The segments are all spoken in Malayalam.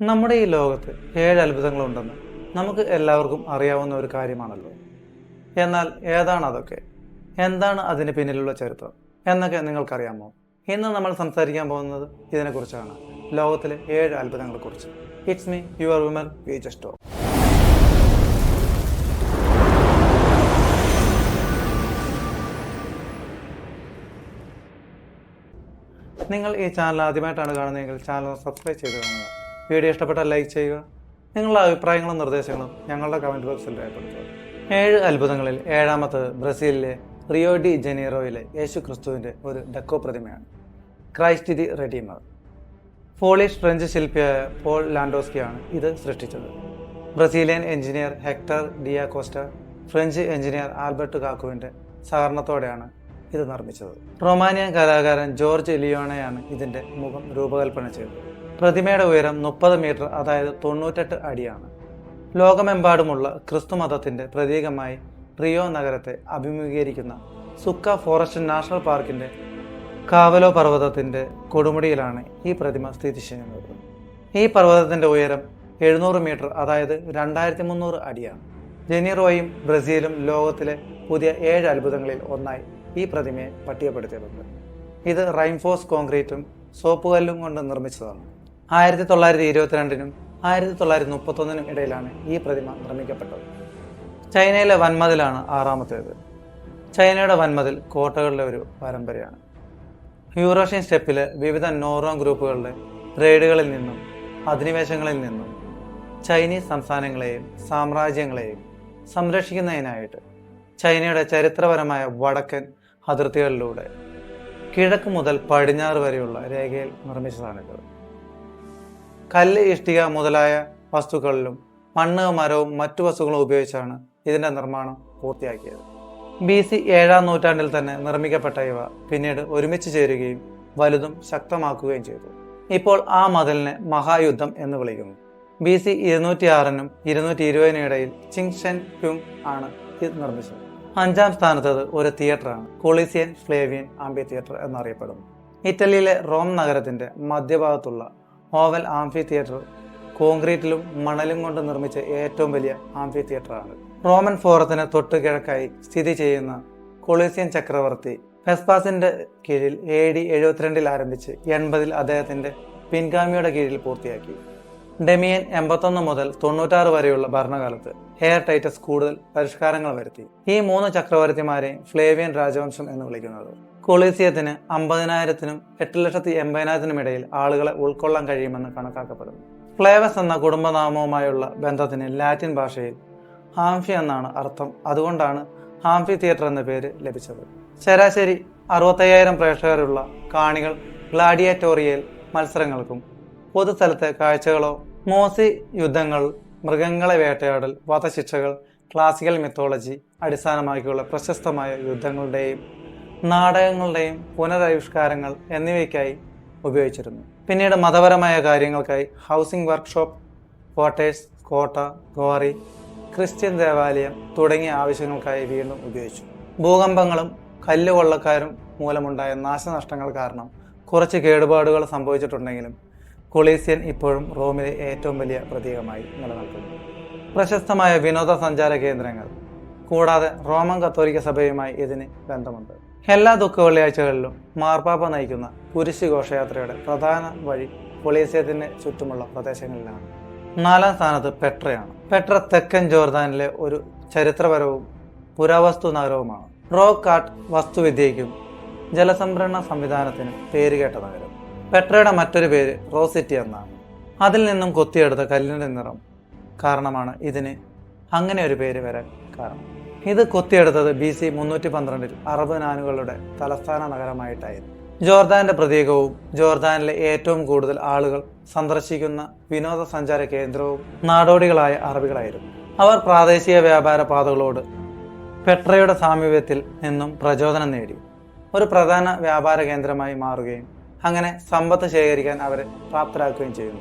നമ്മുടെ ഈ ലോകത്ത് ഏഴ് അത്ഭുതങ്ങളുണ്ടെന്ന് നമുക്ക് എല്ലാവർക്കും അറിയാവുന്ന ഒരു കാര്യമാണല്ലോ. എന്നാൽ ഏതാണ് അതൊക്കെ? എന്താണ് അതിന് പിന്നിലുള്ള ചരിത്രം? എന്നൊക്കെ നിങ്ങൾക്കറിയാമോ? ഇന്ന് നമ്മൾ സംസാരിക്കാൻ പോകുന്നത് ഇതിനെക്കുറിച്ചാണ്. ലോകത്തിലെ ഏഴ് അത്ഭുതങ്ങളെക്കുറിച്ച്. It's me your Vimal V Justo നിങ്ങൾ ഈ ചാനൽ ആദ്യമായിട്ടാണ് കാണുന്നതെങ്കിൽ ചാനൽ സബ്സ്ക്രൈബ് ചെയ്ത് കാണുക. വീഡിയോ ഇഷ്ടപ്പെട്ടാൽ ലൈക്ക് ചെയ്യുക. നിങ്ങളുടെ അഭിപ്രായങ്ങളും നിർദ്ദേശങ്ങളും ഞങ്ങളുടെ കമന്റ് ബോക്സിൽ രേഖപ്പെടുത്തുക. ഏഴ് അത്ഭുതങ്ങളിൽ ഏഴാമത്തത് ബ്രസീലിലെ റിയോ ഡി ജനീറോയിലെ യേശു ക്രിസ്തുവിന്റെ ഒരു deco പ്രതിമയാണ്. Christ the Redeemer. Polish French ശില്പിയായ Paul ലാൻഡോസ്കിയാണ് ഇത് സൃഷ്ടിച്ചത്. Brazilian engineer Hector da Costa French engineer Albert കാക്കുവിന്റെ സഹകരണത്തോടെയാണ് ഇത് നിർമ്മിച്ചത്. റൊമാനിയൻ കലാകാരൻ ജോർജ് ലിയോണയാണ് ഇതിന്റെ മുഖം രൂപകൽപ്പന ചെയ്തത്. പ്രതിമയുടെ ഉയരം മുപ്പത് മീറ്റർ അതായത് തൊണ്ണൂറ്റെട്ട് അടിയാണ്. ലോകമെമ്പാടുമുള്ള ക്രിസ്തു മതത്തിന്റെ പ്രതീകമായി റിയോ നഗരത്തെ അഭിമുഖീകരിക്കുന്ന സുക്ക ഫോറസ്റ്റ് നാഷണൽ പാർക്കിന്റെ കാവലോ പർവതത്തിന്റെ കൊടുമുടിയിലാണ് ഈ പ്രതിമ സ്ഥിതി ചെയ്യുന്നത്. ഈ പർവതത്തിന്റെ ഉയരം എഴുന്നൂറ് മീറ്റർ അതായത് രണ്ടായിരത്തി മുന്നൂറ് അടിയാണ്. ജനീറോയും ബ്രസീലും ലോകത്തിലെ പുതിയ ഏഴ് അത്ഭുതങ്ങളിൽ ഒന്നായി ഈ പ്രതിമയെ പട്ടികപ്പെടുത്തിയിട്ടുണ്ട്. ഇത് റൈൻഫോസ് കോൺക്രീറ്റും സോപ്പുകല്ലും കൊണ്ട് നിർമ്മിച്ചതാണ്. ആയിരത്തി തൊള്ളായിരത്തി ഇരുപത്തിരണ്ടിനും ആയിരത്തി തൊള്ളായിരത്തി മുപ്പത്തൊന്നിനും ഇടയിലാണ് ഈ പ്രതിമ നിർമ്മിക്കപ്പെട്ടത്. ചൈനയിലെ വൻമതിലാണ് ആറാമത്തേത്. ചൈനയുടെ വൻമതിൽ കോട്ടകളുടെ ഒരു പാരമ്പര്യമാണ് യൂറോഷ്യൻ സ്റ്റെപ്പിലെ വിവിധ നോറോൺ ഗ്രൂപ്പുകളുടെ റെയ്ഡുകളിൽ നിന്നും അധിനിവേശങ്ങളിൽ നിന്നും ചൈനീസ് സംസ്ഥാനങ്ങളെയും സാമ്രാജ്യങ്ങളെയും സംരക്ഷിക്കുന്നതിനായിട്ട് ചൈനയുടെ ചരിത്രപരമായ വടക്കൻ അതിർത്തികളിലൂടെ കിഴക്ക് മുതൽ പടിഞ്ഞാറ് വരെയുള്ള രേഖയിൽ നിർമ്മിച്ചതാണിത്. കല്ല് ഇഷ്ടിക മുതലായ വസ്തുക്കളിലും മണ്ണ് മരവും മറ്റു വസ്തുക്കളും ഉപയോഗിച്ചാണ് ഇതിന്റെ നിർമ്മാണം പൂർത്തിയാക്കിയത്. ബി സി ഏഴാം നൂറ്റാണ്ടിൽ തന്നെ നിർമ്മിക്കപ്പെട്ട ഇവ പിന്നീട് ഒരുമിച്ച് ചേരുകയും വലുതും ശക്തമാക്കുകയും ചെയ്തു. ഇപ്പോൾ ആ മതിലിനെ മഹായുദ്ധം എന്ന് വിളിക്കുന്നു. ബി സി ഇരുന്നൂറ്റി ആറിനും ഇരുന്നൂറ്റി ഇരുപതിനും ഇടയിൽ ചിങ് ഷെൻ ക്യുങ് ആണ് ഇത് നിർമ്മിച്ചത്. അഞ്ചാം സ്ഥാനത്തത് ഒരു തിയേറ്ററാണ്. കൊളീസിയൻ ഫ്ലേവിയൻ ആംബി തിയേറ്റർ എന്നറിയപ്പെടുന്നു. ഇറ്റലിയിലെ റോം നഗരത്തിന്റെ മധ്യഭാഗത്തുള്ള ഓവൽ ആംഫി തിയേറ്റർ കോൺക്രീറ്റിലും മണലും കൊണ്ട് നിർമ്മിച്ച ഏറ്റവും വലിയ ആംഫി തിയേറ്ററാണ് റോമൻ ഫോറത്തിന് തൊട്ട് കിഴക്കായി സ്ഥിതി ചെയ്യുന്ന കൊളീസിയൻ ചക്രവർത്തി ഫെസ്പാസിന്റെ കീഴിൽ എ ഡി എഴുപത്തിരണ്ടിൽ ആരംഭിച്ച് എൺപതിൽ അദ്ദേഹത്തിന്റെ പിൻഗാമിയുടെ കീഴിൽ പൂർത്തിയാക്കി. ഡെമിയൻ എൺപത്തൊന്ന് മുതൽ തൊണ്ണൂറ്റാറ് വരെയുള്ള ഭരണകാലത്ത് ഹെയർ ടൈറ്റസ് കൂടുതൽ പരിഷ്കാരങ്ങൾ വരുത്തി. ഈ മൂന്ന് ചക്രവർത്തിമാരെയും ഫ്ലേവിയൻ രാജവംശം എന്ന് വിളിക്കുന്നത്. കൊളീസിയത്തിന് അമ്പതിനായിരത്തിനും എട്ട് ലക്ഷത്തി എൺപതിനായിരത്തിനും ഇടയിൽ ആളുകളെ ഉൾക്കൊള്ളാൻ കഴിയുമെന്ന് കണക്കാക്കപ്പെടുന്നു. ഫ്ലേവസ് എന്ന കുടുംബനാമവുമായുള്ള ബന്ധത്തിന് ലാറ്റിൻ ഭാഷയിൽ ഹാംഫി എന്നാണ് അർത്ഥം. അതുകൊണ്ടാണ് ഹാംഫി തിയേറ്റർ എന്ന പേര് ലഭിച്ചത്. ശരാശരി അറുപത്തയ്യായിരം പ്രേക്ഷകരുള്ള കാണികൾ ഗ്ലാഡിയേറ്റോറിയൽ മത്സരങ്ങൾക്കും പൊതുസ്ഥലത്തെ കാഴ്ചകളോ മോസി യുദ്ധങ്ങൾ മൃഗങ്ങളെ വേട്ടയാടൽ വധശിക്ഷകൾ ക്ലാസിക്കൽ മിത്തോളജി അടിസ്ഥാനമാക്കിയുള്ള പ്രശസ്തമായ യുദ്ധങ്ങളുടെയും നാടകങ്ങളുടെയും പുനരാവിഷ്കാരങ്ങൾ എന്നിവയ്ക്കായി ഉപയോഗിച്ചിരുന്നു. പിന്നീട് മതപരമായ കാര്യങ്ങൾക്കായി ഹൗസിംഗ് വർക്ക്ഷോപ്പ് ക്വാർട്ടേഴ്സ് കോട്ട ഗോറി ക്രിസ്ത്യൻ ദേവാലയം തുടങ്ങിയ ആവശ്യങ്ങൾക്കായി വീണ്ടും ഉപയോഗിച്ചു. ഭൂകമ്പങ്ങളും കല്ലുകൊള്ളക്കാരും മൂലമുണ്ടായ നാശനഷ്ടങ്ങൾ കാരണം കുറച്ച് കേടുപാടുകൾ സംഭവിച്ചിട്ടുണ്ടെങ്കിലും കൊളീസിയൻ ഇപ്പോഴും റോമിലെ ഏറ്റവും വലിയ പ്രതീകമായി നിലനിൽക്കുന്നു. പ്രശസ്തമായ വിനോദസഞ്ചാര കേന്ദ്രങ്ങൾ കൂടാതെ റോമൻ കത്തോലിക്ക സഭയുമായി ഇതിന് ബന്ധമുണ്ട്. എല്ലാ ദുഃഖ വെള്ളിയാഴ്ചകളിലും മാർപ്പാപ്പ നയിക്കുന്ന കുരിശ് ഘോഷയാത്രയുടെ പ്രധാന വഴി പൊളീസ്യത്തിന് ചുറ്റുമുള്ള പ്രദേശങ്ങളിലാണ്. നാലാം സ്ഥാനത്ത് പെട്രയാണ്. പെട്ര തെക്കൻ ജോർദാനിലെ ഒരു ചരിത്രപരവും പുരാവസ്തു നഗരവുമാണ് റോക്ക് ആർട്ട് വസ്തുവിദ്യയ്ക്കും ജലസംഭരണ സംവിധാനത്തിനും പേരുകേട്ട നഗരം. പെട്രയുടെ മറ്റൊരു പേര് റോസിറ്റി എന്നാണ്. അതിൽ നിന്നും കൊത്തിയെടുത്ത കല്ലിന്റെ നിറം കാരണമാണ് ഇതിന് അങ്ങനെ ഒരു പേര് വരാൻ കാരണം. ഇത് കൊത്തിയെടുത്തത് ബി സി മുന്നൂറ്റി പന്ത്രണ്ടിൽ അറബ് നാനുകളുടെ തലസ്ഥാന നഗരമായിട്ടായിരുന്നു. ജോർദാന്റെ പ്രതീകവും ജോർദാനിലെ ഏറ്റവും കൂടുതൽ ആളുകൾ സന്ദർശിക്കുന്ന വിനോദസഞ്ചാര കേന്ദ്രവും നാടോടികളായ അറബികളായിരുന്നു. അവർ പ്രാദേശിക വ്യാപാര പാതകളോട് പെട്രയുടെ സാമീപ്യത്തിൽ നിന്നും പ്രചോദനം നേടി. ഒരു പ്രധാന വ്യാപാര കേന്ദ്രമായി മാറുകയും അങ്ങനെ സമ്പത്ത് ശേഖരിക്കാൻ അവരെ പ്രാപ്തരാക്കുകയും ചെയ്യുന്നു.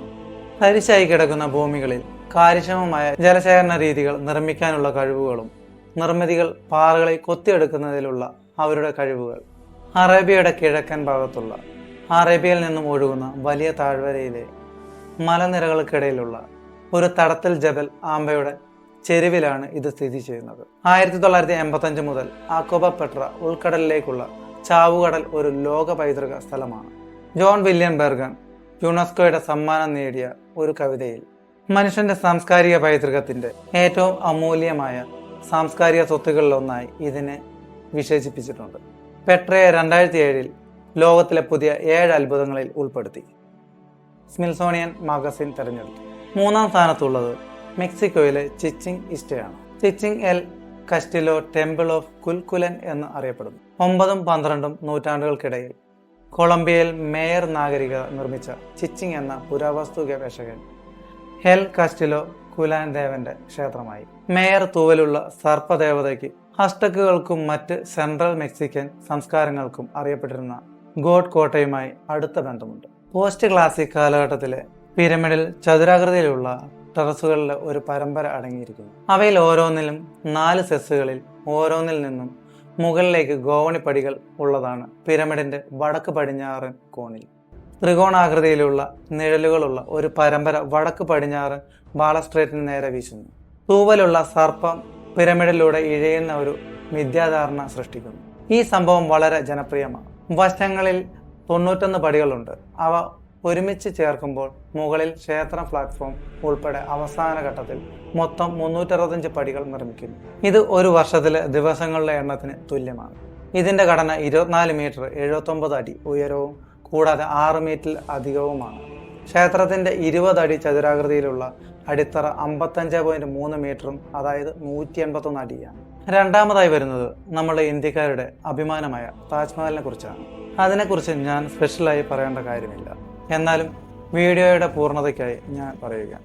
തരിശായി കിടക്കുന്ന ഭൂമികളിൽ കാര്യക്ഷമമായ ജലശേഖരണ രീതികൾ നിർമ്മിക്കാനുള്ള കഴിവുകളും നിർമ്മിതികൾ പാറകളെ കൊത്തിയെടുക്കുന്നതിലുള്ള അവരുടെ കഴിവുകൾ. അറേബ്യയുടെ കിഴക്കൻ ഭാഗത്തുള്ള അറേബ്യയിൽ നിന്നും ഒഴുകുന്ന വലിയ താഴ്വരയിലെ മലനിരകൾക്കിടയിലുള്ള ഒരു തടത്തിൽ ജബൽ ആംബയുടെ ചെരുവിലാണ് ഇത് സ്ഥിതി ചെയ്യുന്നത്. ആയിരത്തി തൊള്ളായിരത്തി എൺപത്തഞ്ച് മുതൽ ആക്കോബ പെട്ര ഉൾക്കടലിലേക്കുള്ള ചാവുകടൽ ഒരു ലോക പൈതൃക സ്ഥലമാണ്. ജോൺ വില്യം ബെർഗൻ യുനെസ്കോയുടെ സമ്മാനം നേടിയ ഒരു കവിതയിൽ മനുഷ്യന്റെ സാംസ്കാരിക പൈതൃകത്തിന്റെ ഏറ്റവും അമൂല്യമായ സാംസ്കാരിക സ്വത്തുകളിലൊന്നായി ഇതിനെ വിശേഷിപ്പിച്ചിട്ടുണ്ട്. പെട്രയെ രണ്ടായിരത്തി ഏഴിൽ ലോകത്തിലെ പുതിയ ഏഴ് അത്ഭുതങ്ങളിൽ ഉൾപ്പെടുത്തി. സ്മിൽസോണിയൻ മാഗസിൻ തിരഞ്ഞെടുത്തു. മൂന്നാം സ്ഥാനത്തുള്ളത് മെക്സിക്കോയിലെ Chichen ഇസ്റ്റയാണ് Chichen El Castillo temple of Kukulcan എന്ന് അറിയപ്പെടുന്നു. ഒമ്പതും പന്ത്രണ്ടും നൂറ്റാണ്ടുകൾക്കിടയിൽ കൊളംബിയയിൽ മേയർ നാഗരിക നിർമ്മിച്ച ചിച്ചിങ് എന്ന പുരാവസ്തു ഗവേഷകൻ ഹെൽ കസ്റ്റിലോ കുലാൻ ദേവന്റെ ക്ഷേത്രമായി. മേയർ തൂവലുള്ള സർപ്പദേവതയ്ക്ക് അഷ്ടക്കുകൾക്കും മറ്റ് സെൻട്രൽ മെക്സിക്കൻ സംസ്കാരങ്ങൾക്കും അറിയപ്പെട്ടിരുന്ന ഗോഡ് കോട്ടയുമായി അടുത്ത ബന്ധമുണ്ട്. പോസ്റ്റ് ക്ലാസിക് കാലഘട്ടത്തിലെ പിരമിഡിൽ ചതുരാകൃതിയിലുള്ള ടെറസുകളിലെ ഒരു പരമ്പര അടങ്ങിയിരിക്കുന്നു. അവയിൽ ഓരോന്നിലും നാല് സെസ്സുകളിൽ ഓരോന്നിൽ നിന്നും മുകളിലേക്ക് ഗോവണിപ്പടികൾ ഉള്ളതാണ് പിരമിഡിന്റെ വടക്ക് പടിഞ്ഞാറൻ കോണിൽ. ത്രികോണാകൃതിയിലുള്ള നിഴലുകളുള്ള ഒരു പരമ്പര വടക്ക് പടിഞ്ഞാറ് ബാലസ്ട്രേറ്റിന് നേരെ വീശുന്നു. തൂവലുള്ള സർപ്പം പിരമിഡിലൂടെ ഇഴയുന്ന ഒരു മിഥ്യാധാരണ സൃഷ്ടിക്കുന്നു. ഈ സംഭവം വളരെ ജനപ്രിയമാണ്. വശങ്ങളിൽ തൊണ്ണൂറ്റൊന്ന് പടികളുണ്ട്. അവ ഒരുമിച്ച് ചേർക്കുമ്പോൾ മുകളിൽ ക്ഷേത്ര പ്ലാറ്റ്ഫോം ഉൾപ്പെടെ അവസാന ഘട്ടത്തിൽ മൊത്തം മുന്നൂറ്ററുപത്തഞ്ച് പടികൾ നിർമ്മിക്കുന്നു. ഇത് ഒരു വർഷത്തിലെ ദിവസങ്ങളുടെ എണ്ണത്തിന് തുല്യമാണ്. ഇതിന്റെ ഘടന ഇരുപത്തിനാല് മീറ്റർ എഴുപത്തൊമ്പത് അടി ഉയരവും കൂടാതെ ആറ് മീറ്റിൽ അധികവുമാണ്. ക്ഷേത്രത്തിന്റെ ഇരുപതടി ചതുരാകൃതിയിലുള്ള അടിത്തറ അമ്പത്തഞ്ച് പോയിന്റ് മൂന്ന് മീറ്ററും അതായത് നൂറ്റി എൺപത്തൊന്ന് അടിയാണ്. രണ്ടാമതായി വരുന്നത് നമ്മുടെ ഇന്ത്യക്കാരുടെ അഭിമാനമായ താജ്മഹലിനെ കുറിച്ചാണ്. അതിനെക്കുറിച്ച് ഞാൻ സ്പെഷ്യലായി പറയേണ്ട കാര്യമില്ല. എന്നാലും വീഡിയോയുടെ പൂർണതയ്ക്കായി ഞാൻ പറയുക.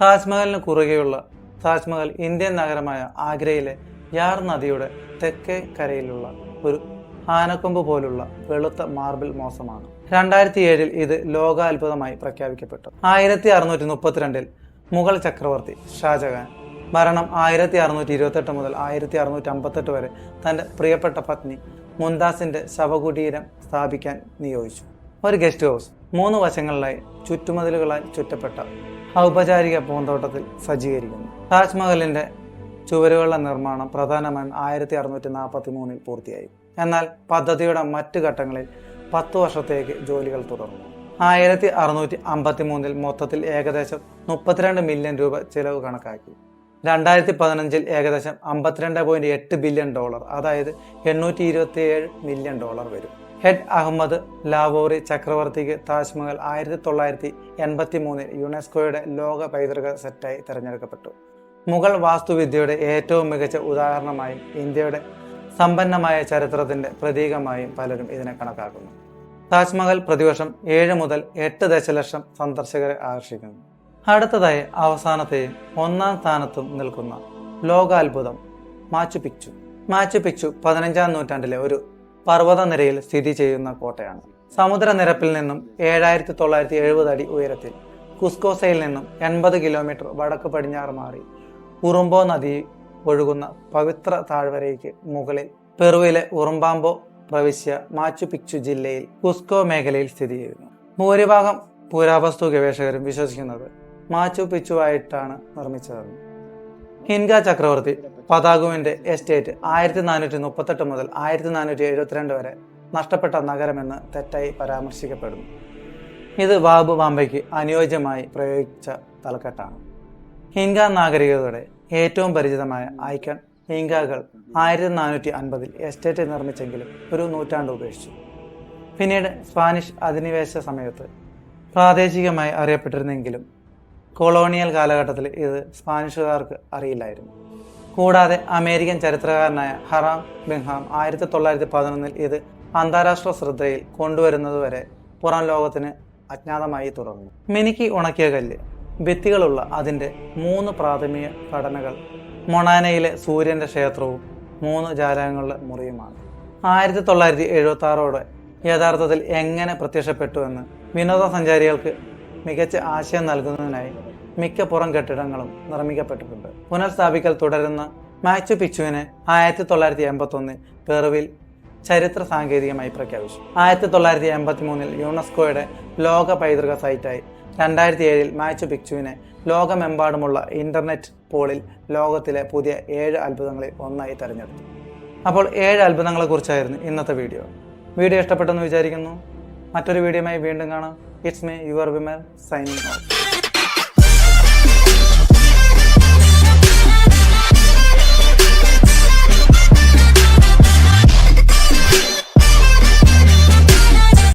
താജ്മഹലിന് കുറുകെയുള്ള താജ്മഹൽ ഇന്ത്യൻ നഗരമായ ആഗ്രയിലെ യാർ നദിയുടെ തെക്കേ കരയിലുള്ള ഒരു ആനക്കൊമ്പ് പോലുള്ള വെളുത്ത മാർബിൾ മോസമാണ് രണ്ടായിരത്തി ഏഴിൽ ഇത് ലോകാത്ഭുതമായി പ്രഖ്യാപിക്കപ്പെട്ടു. ആയിരത്തി അറുന്നൂറ്റി മുപ്പത്തിരണ്ടിൽ മുഗൾ ചക്രവർത്തി ഷാജഹാൻ മരണം ആയിരത്തി അറുന്നൂറ്റി ഇരുപത്തെട്ട് മുതൽ ആയിരത്തി അറുന്നൂറ്റി അമ്പത്തെട്ട് വരെ തന്റെ പ്രിയപ്പെട്ട പത്നി മുംതാസിന്റെ ശവകുടീരം സ്ഥാപിക്കാൻ നിയോഗിച്ചു. ഒരു ഗസ്റ്റ് ഹൗസ് മൂന്ന് വശങ്ങളിലായി ചുറ്റുമതിലുകളാൽ ചുറ്റപ്പെട്ട ഔപചാരിക പൂന്തോട്ടത്തിൽ സജ്ജീകരിക്കുന്നു. താജ്മഹലിന്റെ ചുവരുകളുടെ നിർമ്മാണം പ്രധാനമായും ആയിരത്തി അറുന്നൂറ്റി നാൽപ്പത്തി മൂന്നിൽ പൂർത്തിയായി. എന്നാൽ പദ്ധതിയുടെ മറ്റു ഘട്ടങ്ങളിൽ പത്തു വർഷത്തേക്ക് ജോലികൾ തുടർന്നു. ആയിരത്തി അറുന്നൂറ്റി അമ്പത്തി മൂന്നിൽ മൊത്തത്തിൽ ഏകദേശം മുപ്പത്തിരണ്ട് മില്യൺ രൂപ ചിലവ് കണക്കാക്കി. രണ്ടായിരത്തി പതിനഞ്ചിൽ ഏകദേശം അമ്പത്തിരണ്ട് പോയിന്റ് എട്ട് ബില്യൺ ഡോളർ അതായത് എണ്ണൂറ്റി ഇരുപത്തി ഏഴ് മില്യൺ ഡോളർ വരും. ഹെഡ് അഹമ്മദ് ലാവോറി ചക്രവർത്തിക്ക് താജ്മഹൽ ആയിരത്തി തൊള്ളായിരത്തി എൺപത്തി മൂന്നിൽ യുനെസ്കോയുടെ ലോക പൈതൃക സെറ്റായി തിരഞ്ഞെടുക്കപ്പെട്ടു. മുഗൾ വാസ്തുവിദ്യയുടെ ഏറ്റവും മികച്ച ഉദാഹരണമായും ഇന്ത്യയുടെ സമ്പന്നമായ ചരിത്രത്തിന്റെ പ്രതീകമായും പലരും ഇതിനെ കണക്കാക്കുന്നു. താജ്മഹൽ പ്രതിവർഷം ഏഴ് മുതൽ എട്ട് ദശലക്ഷം സന്ദർശകരെ ആകർഷിക്കുന്നു. അടുത്തതായി അവസാനത്തെയും ഒന്നാം സ്ഥാനത്തും നിൽക്കുന്ന ലോകാത്ഭുതം മാച്ചു പിക്ചു. മാച്ചു പിക്ചു പതിനഞ്ചാം നൂറ്റാണ്ടിലെ ഒരു പർവതനിരയിൽ സ്ഥിതി ചെയ്യുന്ന കോട്ടയാണ്. സമുദ്രനിരപ്പിൽ നിന്നും ഏഴായിരത്തി തൊള്ളായിരത്തി എഴുപത് അടി ഉയരത്തിൽ കുസ്കോസയിൽ നിന്നും എൺപത് കിലോമീറ്റർ വടക്ക് പടിഞ്ഞാറ് മാറി ഉറുമ്പോ നദി ഒഴുകുന്ന പവിത്ര താഴ്വരയ്ക്ക് മുകളിൽ പെറുവിലെ ഉറുമ്പാമ്പോ പ്രവിശ്യ മാച്ചു പിക്ചു ജില്ലയിൽ കുസ്കോ മേഖലയിൽ സ്ഥിതി ചെയ്യുന്നു. ഭൂരിഭാഗം പുരാവസ്തു ഗവേഷകരും വിശ്വസിക്കുന്നത് മാച്ചു പിച്ചു ആയിട്ടാണ് നിർമ്മിച്ചതെന്ന് ഹിൻഗ ചക്രവർത്തി പതാകുവിന്റെ എസ്റ്റേറ്റ് ആയിരത്തി നാനൂറ്റി മുപ്പത്തെട്ട് മുതൽ ആയിരത്തി നാനൂറ്റി എഴുപത്തിരണ്ട് വരെ നഷ്ടപ്പെട്ട നഗരമെന്ന് തെറ്റായി പരാമർശിക്കപ്പെടുന്നു. ഇത് ബാബു ബാംബയ്ക്ക് അനുയോജ്യമായി പ്രയോഗിച്ച തലക്കെട്ടാണ്. ഹിൻഗ നാഗരികതയുടെ ഏറ്റവും പരിചിതമായ ഐക്കൺ ഹിൻഗകൾ ആയിരത്തി നാനൂറ്റി അൻപതിൽ എസ്റ്റേറ്റ് നിർമ്മിച്ചെങ്കിലും ഒരു നൂറ്റാണ്ട് ഉപേക്ഷിച്ചു. പിന്നീട് സ്പാനിഷ് അധിനിവേശ സമയത്ത് പ്രാദേശികമായി അറിയപ്പെട്ടിരുന്നെങ്കിലും കൊളോണിയൽ കാലഘട്ടത്തിൽ ഇത് സ്പാനിഷുകാർക്ക് അറിയില്ലായിരുന്നു. കൂടാതെ അമേരിക്കൻ ചരിത്രകാരനായ ഹറാം ബിൻഹാം ആയിരത്തി തൊള്ളായിരത്തി പതിനൊന്നിൽ ഇത് അന്താരാഷ്ട്ര ശ്രദ്ധയിൽ കൊണ്ടുവരുന്നതുവരെ പുറം ലോകത്തിന് അജ്ഞാതമായി തുടർന്നു. മിനിക്ക് ഉണക്കിയ കല്ല് ഭിത്തികളുള്ള അതിന്റെ മൂന്ന് പ്രാഥമിക ഘടനകൾ. മൊണാനയിലെ സൂര്യന്റെ ക്ഷേത്രവും മൂന്ന് ജാലകങ്ങളുടെ മുറിയുമാണ്. ആയിരത്തി തൊള്ളായിരത്തി എഴുപത്തി ആറോടെ യഥാർത്ഥത്തിൽ എങ്ങനെ പ്രത്യക്ഷപ്പെട്ടു എന്ന് വിനോദസഞ്ചാരികൾക്ക് മികച്ച ആശയം നൽകുന്നതിനായി മിക്ക പുറം കെട്ടിടങ്ങളും നിർമ്മിക്കപ്പെട്ടിട്ടുണ്ട്. പുനഃസ്ഥാപിക്കൽ തുടരുന്ന മാച്ചു പിച്ചുവിനെ ആയിരത്തി തൊള്ളായിരത്തി എൺപത്തി ഒന്നിൽ പെറുവിൽ ചരിത്ര സാങ്കേതികമായി പ്രഖ്യാപിച്ചു. ആയിരത്തി തൊള്ളായിരത്തി എൺപത്തി മൂന്നിൽ യുനെസ്കോയുടെ ലോക പൈതൃക സൈറ്റായി രണ്ടായിരത്തി ഏഴിൽ മാച്ചു പിക്ചുവിനെ ലോകമെമ്പാടുമുള്ള ഇന്റർനെറ്റ് പോളിൽ ലോകത്തിലെ പുതിയ ഏഴ് അത്ഭുതങ്ങളിൽ ഒന്നായി തിരഞ്ഞെടുത്തു. അപ്പോൾ ഏഴ് അത്ഭുതങ്ങളെക്കുറിച്ചായിരുന്നു ഇന്നത്തെ വീഡിയോ. വീഡിയോ ഇഷ്ടപ്പെട്ടെന്ന് വിചാരിക്കുന്നു. മറ്റൊരു വീഡിയോയുമായി വീണ്ടും കാണാം. It's me your Vimal signing off